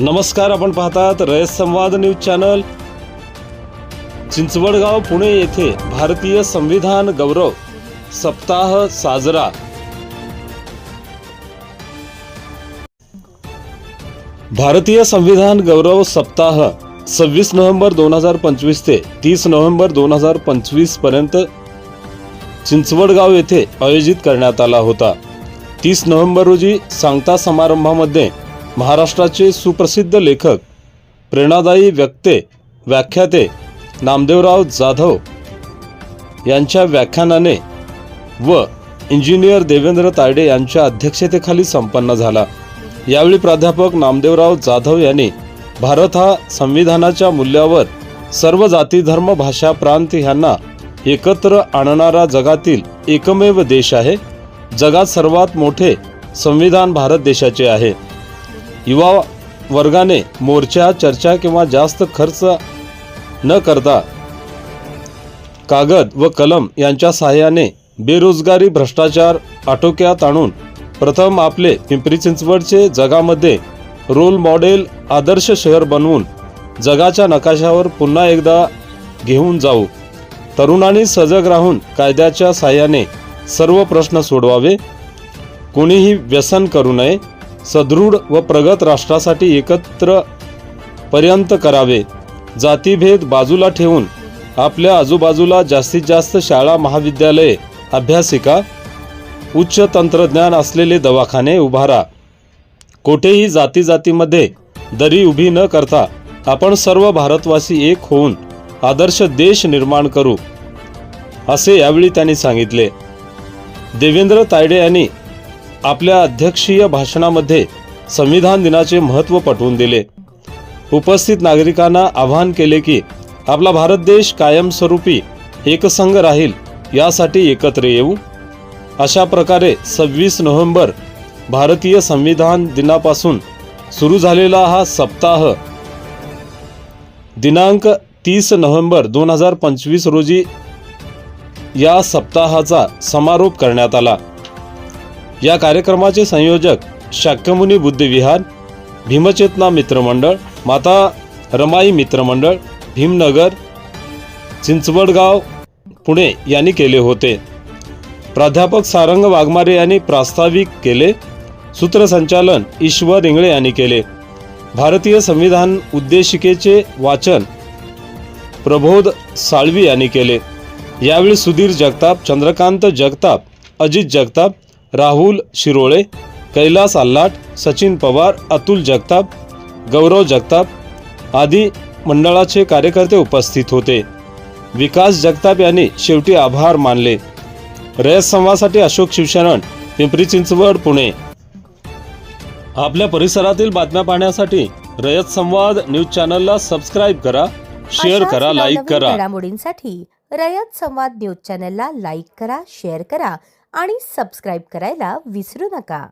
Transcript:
नमस्कार आपण पाहतात रयत संवाद न्यूज चॅनल. चिंचवडगाव पुणे येथे भारतीय संविधान गौरव सप्ताह साजरा. भारतीय संविधान गौरव सप्ताह सव्वीस नोव्हेंबर दोन हजार पंचवीस ते तीस नोव्हेंबर दोन हजार पंचवीसपर्यंत चिंचवडगाव येथे आयोजित करण्यात आला होता. तीस नोव्हेंबर रोजी सांगता समारंभामध्ये महाराष्ट्राचे सुप्रसिद्ध लेखक प्रेरणादायी व्यक्ते व्याख्याते नामदेवराव जाधव यांच्या व्याख्यानाने व इंजिनियर देवेंद्र तायडे यांच्या अध्यक्षतेखाली संपन्न झाला. यावेळी प्राध्यापक नामदेवराव जाधव यांनी भारत हा संविधानाच्या मूल्यावर सर्व जाती धर्म भाषा प्रांत ह्यांना एकत्र आणणारा जगातील एकमेव देश आहे. जगात सर्वात मोठे संविधान भारत देशाचे आहे. युवा वर्गाने मोर्चा चर्चा किंवा जास्त खर्च न करता कागद व कलम यांच्या सहाय्याने बेरोजगारी भ्रष्टाचार आटोक्यात आणून प्रथम आपले पिंपरी चिंचवडचे जगामध्ये रोल मॉडेल आदर्श शहर बनवून जगाच्या नकाशावर पुन्हा एकदा घेऊन जाऊ. तरुणांनी सजग राहून कायद्याच्या साह्याने सर्व प्रश्न सोडवावे. कोणीही व्यसन करू नये. सदृढ व प्रगत राष्ट्रासाठी एकत्र पर्यंत करावे. जातीभेद बाजूला ठेवून आपल्या आजूबाजूला जास्तीत जास्त शाळा महाविद्यालये अभ्यासिका उच्च तंत्रज्ञान असलेले दवाखाने उभारा. कोठेही जाती जातीमध्ये दरी उभी न करता आपण सर्व भारतवासी एक होऊन आदर्श देश निर्माण करू असे यावेळी त्यांनी सांगितले. देवेंद्र तायडे यांनी आपल्या अध्यक्षीय भाषणामध्ये संविधान दिनाचे महत्त्व पटवून दिले. उपस्थित नागरिकांना आवाहन केले की आपला भारत देश कायमस्वरूपी एकसंघ राहील यासाठी एकत्र येऊ. अशा प्रकारे सव्वीस नोव्हेंबर भारतीय संविधान दिनापासून सुरू झालेला हा सप्ताह. दिनांक तीस नोव्हेंबर दोन हजार पंचवीस रोजी या सप्ताहाचा समारोप करण्यात आला. या कार्यक्रमाचे संयोजक शाक्यमुनी बुद्धिविहार भीमचेतना मित्रमंडळ माता रमाई मित्रमंडळ भीमनगर चिंचवडगाव पुणे यांनी केले होते. प्राध्यापक सारंग वाघमारे यांनी प्रास्ताविक केले. सूत्रसंचालन ईश्वर इंगळे यांनी केले. भारतीय संविधान उद्देशिकेचे वाचन प्रबोध साळवी यांनी केले. यावेळी सुधीर जगताप चंद्रकांत जगताप अजित जगताप राहुल शिरोळे कैलास आल्लाट सचिन पवार अतुल जगताप गौरव जगताप आदी मंडळाचे कार्यकर्ते उपस्थित होते. विकास जगताप यांनी शेवटी आभार मानले. रयत संवादासाठी अशोक शिवशरण पिंपरी चिंचवड पुणे. आपल्या परिसरातील बातम्या पाहण्यासाठी रयत संवाद न्यूज चॅनलला सबस्क्राईब करा शेअर करा लाईक करा. घडामोडींसाठी रयत संवाद न्यूज चॅनलला लाईक करा शेअर करा आणि सबस्क्राईब करायला विसरू नका.